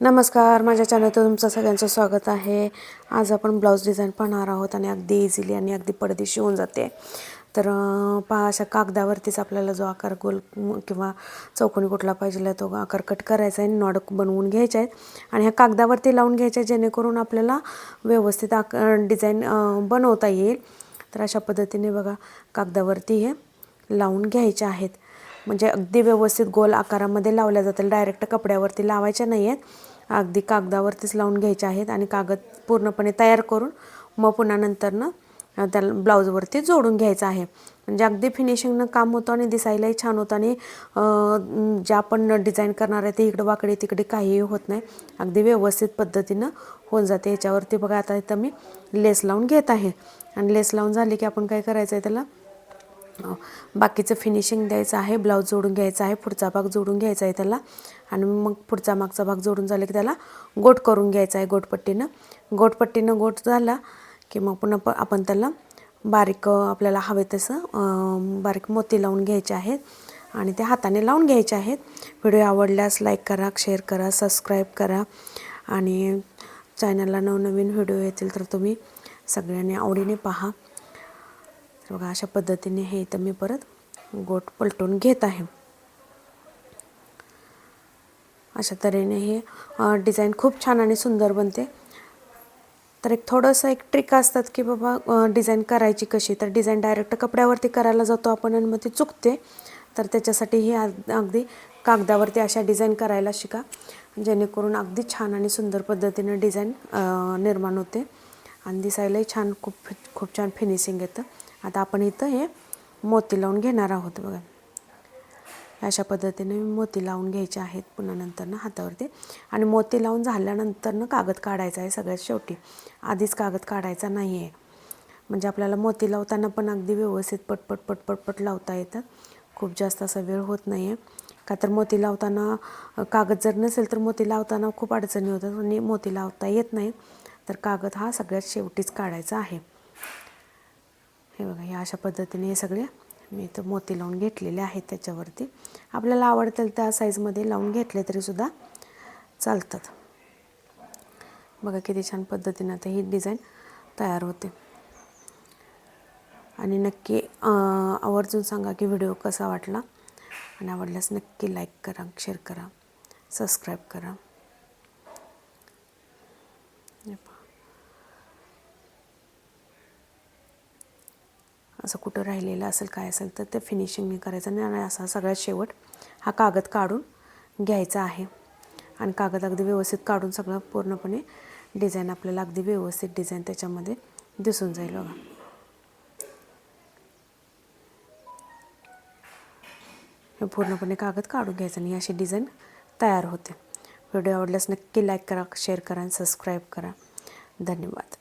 नमस्कार माझ्या चॅनलवर तुमचं सगळ्यांचं स्वागत आहे. आज आपण ब्लाऊज डिझाईन पाहणार आहोत आणि अगदी इझिली आणि अगदी पडदेशी होऊन जाते. तर पहा अशा कागदावरतीच आपल्याला जो आकार गोल किंवा चौकोनी कुठला पाहिजे तो आकार कट करायचा आहे नॉड बनवून घ्यायचा आहेत आणि ह्या कागदावरती लावून घ्यायचे जेणेकरून आपल्याला व्यवस्थित आक डिझाईन बनवता येईल. तर अशा पद्धतीने बघा कागदावरती हे लावून घ्यायचे आहेत. म्हणजे अगदी व्यवस्थित गोल आकारामध्ये लावल्या जातील डायरेक्ट कपड्यावरती लावायच्या नाही आहेत अगदी कागदावरतीच लावून घ्यायचे आहेत आणि कागद पूर्णपणे तयार करून मग पुन्हा नंतरनं त्याला ब्लाऊजवरती जोडून घ्यायचं आहे. म्हणजे अगदी फिनिशिंगनं काम होतं आणि दिसायलाही छान होतं आणि जे आपण डिझाईन करणार आहे ते इकडं वाकडे तिकडे काहीही होत नाही. अगदी व्यवस्थित पद्धतीनं होऊन जाते. याच्यावरती बघा आता इथं मी लेस लावून घेत आहे. आणि लेस लावून झाली की आपण काय करायचं आहे त्याला? बाकीचं फिनिशिंग द्यायचं आहे ब्लाऊज जोडून घ्यायचा आहे पुढचा भाग जोडून घ्यायचा आहे त्याला. आणि मग पुढचा मागचा भाग जोडून झाला की त्याला गोट करून घ्यायचा आहे गोटपट्टीनं. गोटपट्टीनं गोट झाला की मग पुन्हा प आपण त्याला बारीक आपल्याला हवे तसं बारीक मोती लावून घ्यायचे आहेत. आणि ते हाताने लावून घ्यायचे आहेत. व्हिडिओ आवडल्यास लाईक करा शेअर करा सबस्क्राईब करा. आणि चॅनलला नवनवीन व्हिडिओ येतील तर तुम्ही सगळ्यांनी आवडीने पहा. बघा अशा पद्धतीने हे इथं मी परत गोट पलटून घेत आहे. अशा तऱ्हेने हे डिझाईन खूप छान आणि सुंदर बनते. तर एक थोडंसं एक ट्रिक असतात की बाबा डिझाईन करायची कशी? तर डिझाईन डायरेक्ट कपड्यावरती करायला जातो आपण आणि मग ती चुकते. तर त्याच्यासाठी ही अगदी कागदावरती अशा डिझाईन करायला शिका जेणेकरून अगदी छान आणि सुंदर पद्धतीने डिझाईन निर्माण होते. आणि दिसायलाही छान खूप खूप छान फिनिशिंग येतं. आता आपण इथं हे मोती लावून घेणार आहोत बघा. अशा पद्धतीने मोती लावून घ्यायचे आहेत. पुन्हा नंतरनं हातावरती. आणि मोती लावून झाल्यानंतरनं कागद काढायचा आहे सगळ्यात शेवटी. आधीच कागद काढायचा नाही आहे म्हणजे आपल्याला मोती लावताना पण अगदी व्यवस्थित पटपट पटपट पट लावता येतात खूप जास्त असा वेळ होत नाही आहे का तर मोती लावताना कागद जर नसेल तर मोती लावताना खूप अडचणी होतात आणि मोती लावता येत नाही. तर कागद हा सगळ्यात शेवटीच काढायचा आहे. हे बघा या अशा पद्धतीने हे सगळे मी इथं मोती लावून घेतलेले आहेत त्याच्यावरती. आपल्याला आवडतील त्या साईजमध्ये लावून घेतले तरीसुद्धा चालतात. बघा किती छान पद्धतीनं आता ही डिझाईन तयार होते. आणि नक्की आवर्जून सांगा की व्हिडिओ कसा वाटला. आणि आवडल्यास नक्की लाईक करा शेअर करा सबस्क्राईब करा. असं कुठं राहिलेलं असेल काय असेल तर ते फिनिशिंगने करायचं. आणि असा सगळ्यात शेवट हा कागद काढून घ्यायचा आहे. आणि कागद अगदी व्यवस्थित काढून सगळं पूर्णपणे डिझाईन आपल्याला अगदी व्यवस्थित डिझाईन त्याच्यामध्ये दिसून जाईल बघा. हे पूर्णपणे कागद काढून घ्यायचं आणि अशी डिझाईन तयार होते. व्हिडिओ आवडल्यास नक्की लाईक करा शेअर करा आणि सबस्क्राईब करा. धन्यवाद.